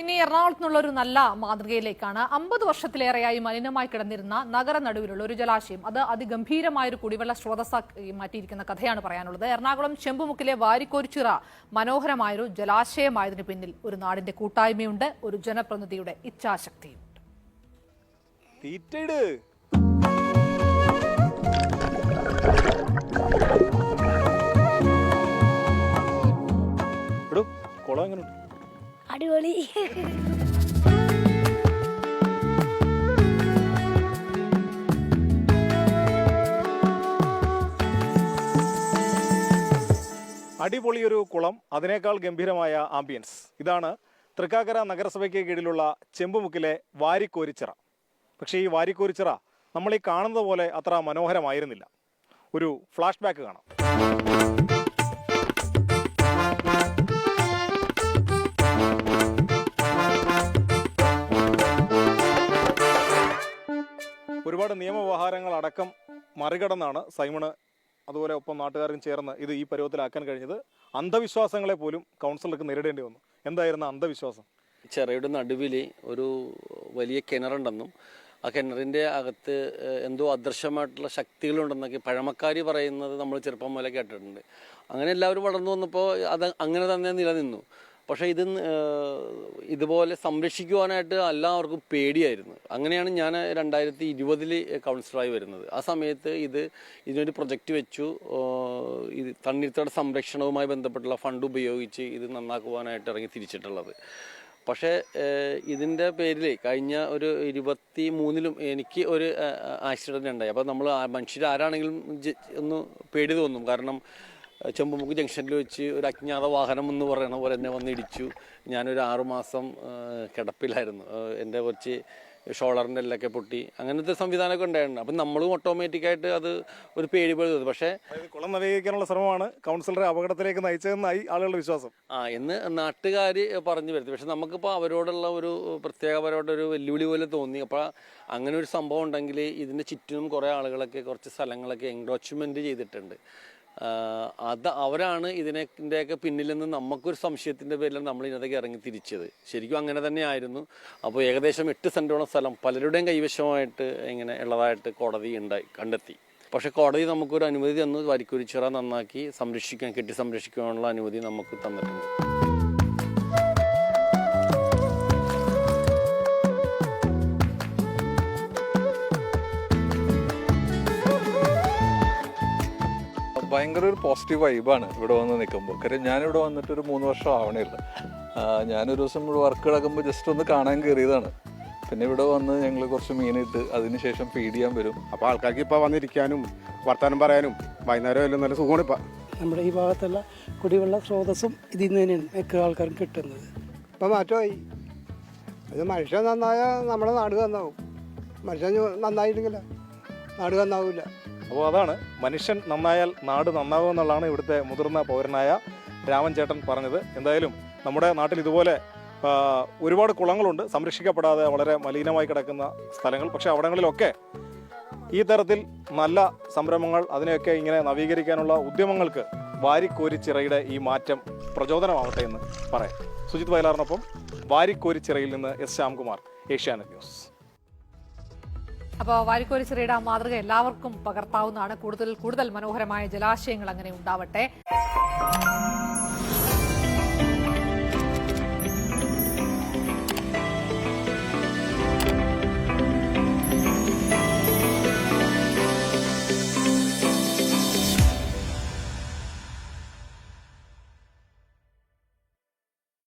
ഇനി എറണാകുളത്ത് നിന്നുള്ള ഒരു നല്ല മാതൃകയിലേക്കാണ് അമ്പത് വർഷത്തിലേറെയായി മലിനമായി കിടന്നിരുന്ന നഗര നടുവിലുള്ള ഒരു ജലാശയം. അത് അതിഗംഭീരമായ ഒരു കുടിവെള്ള സ്രോതസ്സാക്കി മാറ്റിയിരിക്കുന്ന കഥയാണ് പറയാനുള്ളത്. എറണാകുളം ചെമ്പുമുക്കിലെ വാരിക്കോരിച്ചിറ മനോഹരമായൊരു ജലാശയമായതിനു പിന്നിൽ ഒരു നാടിന്റെ കൂട്ടായ്മയുണ്ട് ഒരു ജനപ്രതിനിധിയുടെ ഇച്ഛാശക്തിയും അടിപൊളി അടിപൊളി ഒരു കുളം അതിനേക്കാൾ ഗംഭീരമായ ആംബിയൻസ് ഇതാണ് തൃക്കാക്കര നഗരസഭയ്ക്ക് കീഴിലുള്ള ചെമ്പുമുക്കിലെ വാരിക്കോരിച്ചിറ. പക്ഷേ ഈ വാരിക്കോരിച്ചിറ നമ്മൾ ഈ കാണുന്നത് പോലെ അത്ര മനോഹരമായിരുന്നില്ല. ഒരു ഫ്ലാഷ് ബാക്ക് കാണാം. ഒരുപാട് നിയമവ്യവഹാരങ്ങൾ അടക്കം മറികടന്നാണ് സൈമണ് അതുപോലെ ഒപ്പം നാട്ടുകാരും ചേർന്ന് ഇത് ഈ പരുവത്തിലാക്കാൻ കഴിഞ്ഞത്. അന്ധവിശ്വാസങ്ങളെ പോലും കൗൺസിലർക്ക് നേരിടേണ്ടി വന്നു. എന്തായിരുന്നു അന്ധവിശ്വാസം? ചെറിയുടെ നടുവിൽ ഒരു വലിയ കിണറുണ്ടെന്നും ആ കിണറിന്റെ അകത്ത് എന്തോ അദൃശ്യമായിട്ടുള്ള ശക്തികളുണ്ടെന്നൊക്കെ പഴമക്കാർ പറയുന്നത് നമ്മൾ ചെറുപ്പം മുതലേ കേട്ടിട്ടുണ്ട്. അങ്ങനെ എല്ലാവരും വളർന്നു വന്നപ്പോൾ അത് അങ്ങനെ തന്നെ നിലനിന്നു. പക്ഷേ ഇത് ഇതുപോലെ സംരക്ഷിക്കുവാനായിട്ട് എല്ലാവർക്കും പേടിയായിരുന്നു. അങ്ങനെയാണ് ഞാൻ രണ്ടായിരത്തി ഇരുപതിൽ കൗൺസിലറായി വരുന്നത്. ആ സമയത്ത് ഇത് ഇതിനൊരു പ്രൊജക്റ്റ് വെച്ചു. ഇത് തണ്ണീർത്തട സംരക്ഷണവുമായി ബന്ധപ്പെട്ടുള്ള ഫണ്ട് ഉപയോഗിച്ച് ഇത് നന്നാക്കുവാനായിട്ട് ഇറങ്ങി തിരിച്ചിട്ടുള്ളത്. പക്ഷേ ഇതിന്റെ പേരിൽ കഴിഞ്ഞ ഒരു ഇരുപത്തി മൂന്നിലും എനിക്ക് ഒരു ആക്സിഡന്റ് ഉണ്ടായി. അപ്പോൾ നമ്മൾ മനുഷ്യർ ആരാണെങ്കിലും ഒന്ന് പേടി തോന്നും. കാരണം ചെമ്പുമുക്ക് ജംഗ്ഷനിൽ വെച്ച് ഒരു അജ്ഞാത വാഹനം എന്ന് പറയണ പോലെ എന്നെ വന്ന് ഇടിച്ചു. ഞാനൊരു ആറുമാസം കിടപ്പിലായിരുന്നു. എന്റെ കുറച്ച് ഷോളറിന്റെ എല്ലൊക്കെ പൊട്ടി. അങ്ങനത്തെ സംവിധാനമൊക്കെ ഉണ്ടായിരുന്നു അപ്പം നമ്മളും ഓട്ടോമാറ്റിക്കായിട്ട് അത് ഒരു പേടി പോയത് പക്ഷേ കുളം നവീകരിക്കാനുള്ള ശ്രമമാണ് കൗൺസിലറെ അപകടത്തിലേക്ക് നയിച്ചതെന്നായി ആളുകളുടെ വിശ്വാസം. ആ എന്ന് നാട്ടുകാർ പറഞ്ഞു വരുത്തി. പക്ഷെ നമുക്കിപ്പോൾ അവരോടുള്ള ഒരു പ്രത്യേകപരമായിട്ട് ഒരു വെല്ലുവിളി പോലെ തോന്നി. അപ്പോൾ അങ്ങനെ ഒരു സംഭവം ഉണ്ടെങ്കിൽ ഇതിന്റെ ചുറ്റിനും കുറേ ആളുകളൊക്കെ കുറച്ച് സ്ഥലങ്ങളൊക്കെ എൻക്രോച്ച്മെന്റ് ചെയ്തിട്ടുണ്ട്. അത് അവരാണ് ഇതിനെന്റെയൊക്കെ പിന്നിൽ നിന്ന് നമുക്കൊരു സംശയത്തിന്റെ പേരിലാണ് നമ്മൾ ഇതിനകത്തേക്ക് ഇറങ്ങി തിരിച്ചത്. ശരിക്കും അങ്ങനെ തന്നെയായിരുന്നു. അപ്പോൾ ഏകദേശം എട്ട് സെന്റോളം സ്ഥലം പലരുടെയും കൈവശമായിട്ട് ഇങ്ങനെ ഉള്ളതായിട്ട് കോടതി ഉണ്ടായി കണ്ടെത്തി. പക്ഷേ കോടതി നമുക്കൊരു അനുമതി തന്നു വരിക്കുരിച്ചിറ നന്നാക്കി സംരക്ഷിക്കാൻ കെട്ടി സംരക്ഷിക്കാനുള്ള അനുമതി നമുക്ക് തന്നിട്ടുണ്ട്. ഭയങ്കര ഒരു പോസിറ്റീവ് വൈബാണ് ഇവിടെ വന്ന് നിൽക്കുമ്പോൾ കാര്യം ഞാനിവിടെ വന്നിട്ട് ഒരു മൂന്ന് വർഷം ആവണില്ല ഞാനൊരു ദിവസം ഇവിടെ വർക്ക് കിടക്കുമ്പോൾ ജസ്റ്റ് ഒന്ന് കാണാൻ കയറിയതാണ് പിന്നെ ഇവിടെ വന്ന് ഞങ്ങൾ കുറച്ച് മീനിട്ട് അതിനുശേഷം ഫീഡ് ചെയ്യാൻ വരും. അപ്പോൾ ആൾക്കാർക്ക് ഇപ്പോൾ വന്നിരിക്കാനും വർത്തമാനം പറയാനും വൈകുന്നേരം എല്ലാം നല്ല സുഖമാണ് ഇപ്പം. നമ്മുടെ ഈ ഭാഗത്തുള്ള കുടിവെള്ള സ്രോതസ്സും ഇതിൽ നിന്ന് തന്നെയാണ് മിക്ക ആൾക്കാരും കിട്ടുന്നത്. ഇപ്പം മാറ്റമായി. അത് മനുഷ്യൻ നന്നായാൽ നമ്മുടെ നാട് നന്നാവും. മനുഷ്യൻ നന്നായിട്ടില്ല. നാട് നന്നാവില്ല അപ്പോൾ അതാണ് മനുഷ്യൻ നന്നായാൽ നാട് നന്നാവും എന്നുള്ളതാണ് ഇവിടുത്തെ മുതിർന്ന പൗരനായ രാമൻ ചേട്ടൻ പറഞ്ഞത്. എന്തായാലും നമ്മുടെ നാട്ടിൽ ഇതുപോലെ ഒരുപാട് കുളങ്ങളുണ്ട്. സംരക്ഷിക്കപ്പെടാതെ വളരെ മലിനമായി കിടക്കുന്ന സ്ഥലങ്ങൾ. പക്ഷേ അവിടങ്ങളിലൊക്കെ ഈ തരത്തിൽ നല്ല സംരംഭങ്ങൾ അതിനെയൊക്കെ ഇങ്ങനെ നവീകരിക്കാനുള്ള ഉദ്യമങ്ങൾക്ക് വാരിക്കോരിച്ചിറയുടെ ഈ മാറ്റം പ്രചോദനമാവട്ടെ എന്ന് പറയാം. സുജിത് വയലാറിനൊപ്പം വാരിക്കോരിച്ചിറയിൽ നിന്ന് എസ് ശ്യാംകുമാർ ഏഷ്യാനെറ്റ് ന്യൂസ്. അപ്പോൾ വാരിക്കോരിച്ചിറയുടെ ആ മാതൃക എല്ലാവർക്കും പകർത്താവുന്നതാണ്. കൂടുതൽ കൂടുതൽ മനോഹരമായ ജലാശയങ്ങൾ അങ്ങനെ ഉണ്ടാവട്ടെ.